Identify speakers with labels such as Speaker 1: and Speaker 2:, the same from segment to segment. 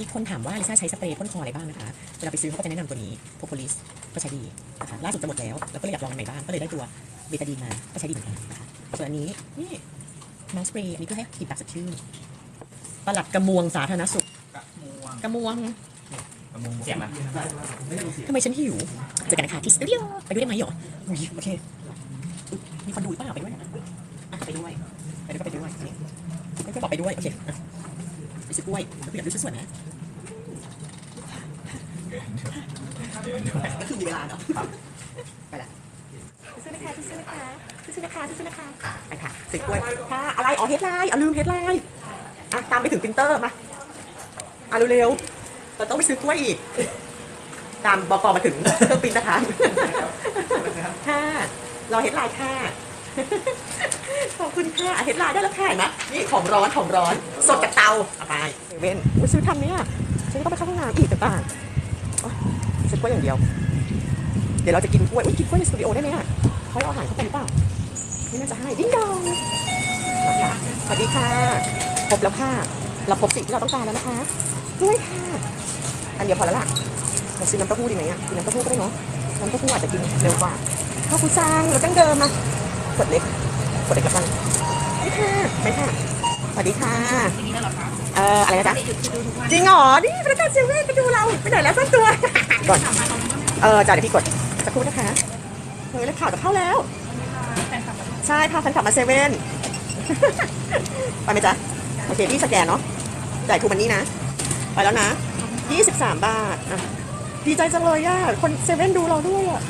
Speaker 1: มีคนถามว่าลิซ่าใช้สเปรย์พ่นคออะไรบ้างนะคะ เวลาไปซื้อเขาก็จะแนะนำตัวนี้โพโพลิสก็ใช้ดีนะคะล่าสุดจะหมดแล้ว แล้วก็เลยอยากลองใหม่บ้าง ก็เลยได้ตัวเบตาดีนมา ก็ใช้ดีเหมือนกันนะคะส่วนอันนี้นี่มาสเปรย์อันนี้เพื่อให้กลิ่นปากสดชื่นปลัดกระมวงสาธารณสุข
Speaker 2: กระมวง
Speaker 1: กระมวง
Speaker 2: เสียงไหม
Speaker 1: ทำไมฉันหิวเจอกันนะคะที่สตูดิโอไปด้วยได้ไหมหรออุ๊ยโอเคอุ๊ยมีคนดูหรือเปล่าไปด้วยอะไปด้วย ไปด้วยก็ไปด้วยนี่ก็บอกไปด้วย โอเคอะไปซื้อกล้วยแล้วก็อยากดูชุดสวยนะ ก็คือมีเวลาเนาะไปละซื้อนะคะซื้อนะคะซื้อนะคะซื้อนะคะไปค่ะซื้อกล้วยค่ะอะไรอ๋อเฮดไลน์เอลืมเฮดไลน์อะตามไปถึงปรินเตอร์มาอะเร็วๆเราต้องไปซื้อกล้วยอีก ตามบอกมาถึงเครื่องปริ้นนะคะค่ะรอเฮดไลน์ค่ะขอบคุณค่ะเฮดไลน์ได้แล้วค่ะเห็นไหมนี่ของร้อนของร้อนสดจากเตาเอาไปเซเว่นไปซื้อทำเนี่ยฉันก็ไปเข้าห้องน้ำอีกต่าง ซกล้วยอย่างเดียว เดี๋ยวเราจะกินกล้วยอุ๊ยกินกล้วยในสตูดิโอได้ไหมอะเขาให้เอาอาหารเข้าไปหรือเปล่าไม่น่าจะให้ดิ้งดองสวัสดีค่ะครบแล้วค่ะเราครบสิ่งที่เราต้องการแล้วนะคะกล้วยค่ะอันเดียวพอแล้วล่ะเราซื้อน้ำเต้าหู้ดีไหมอะกินน้ำเต้าหู้ก็ได้เนาะน้ำเต้าหู้อาจจะกินเร็วกว่าข้าวฟูซังเราตั้งเดิมมากดเล็กกดเล็กกับซังไปค่ะไปค่ะ ส วัสดีค่ะเอ่ออะไรนะจ๊ะจริงเหรอนี่พนักงานเซเว่นไปดูเราไปไหนแล้วสักตัวก่อนเออจ่ายเดี๋ยวพี่กดสักครู่นะคะเฮ้ยแล้วข่าวจะเข้าแล้ว ใช่พาแฟนคลับมาเซเว่นไปไหมจ๊ะโอเคพี่สแกนเนาะจ่ายทูมันนี่นะ ไปแล้วนะ 23 บาทอะดีใจจังเลยอะคนเซเว่นดูเราด้วยอะ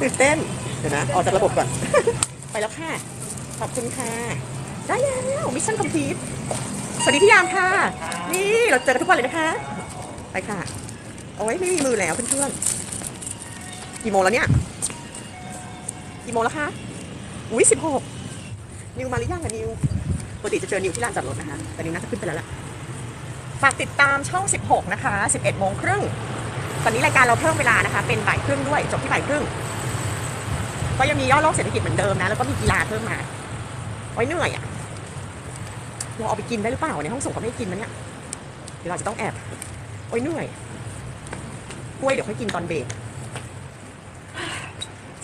Speaker 1: ตื่นเต้น เดี๋ยวนะ ออกจากระบบก่อน ไปแล้วค่ะ ขอบคุณค่ะ ได้แล้ว มิชชั่นคอมพลีทสวัสดีพี่ยามค่ะ นี่เราเจอกันทุกวันเลยนะคะ ไปค่ะ โอ้ยไม่มีมือแล้วเพื่อนๆกี่โมงแล้วเนี่ยกี่โมงแล้วคะ อุ้ยสิบหกนิวมาหรือยังอะนิวปกติจะเจอนิวที่ลานจอดรถนะคะ แต่นิวน่าจะขึ้นไปแล้วล่ะ ฝากติดตามช่อง 16 นะคะ 11โมงครึ่ง ตอนนี้รายการเราเพิ่มเวลานะคะ เป็นบ่ายครึ่งด้วย จบที่บ่ายครึ่ง ก็ยังมีย่อโลกเศรษฐกิจเหมือนเดิมนะ แล้วก็มีกีฬาเพิ่มมา ไว้เหนื่อยอะ เราเอาไปกินได้หรือเปล่าในห้องส่งเขาไม่ให้กินมันเนี่ยเดี๋ยวเราจะต้องแอบโอ้ยเหนื่อยกล้วยเดี๋ยวค่อยกินตอนเบรก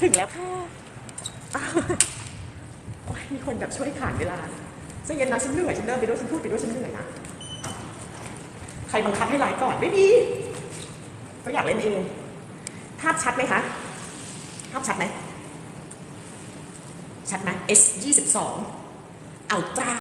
Speaker 1: ถึงแล้วค่ะโอ้ยมีคนแบบช่วยขานเวลาเจะเย็นนะฉันเหนื่อยฉันเดินไปด้วยฉันพูดไปด้วยฉันเหนื่อยนะใครบังคับให้ไลฟ์ก่อนไม่มีก็อยากเล่นเองภาพชัดไหมคะภาพชัดไหมชัดไหม S ยี่สิบสองเอาจ้า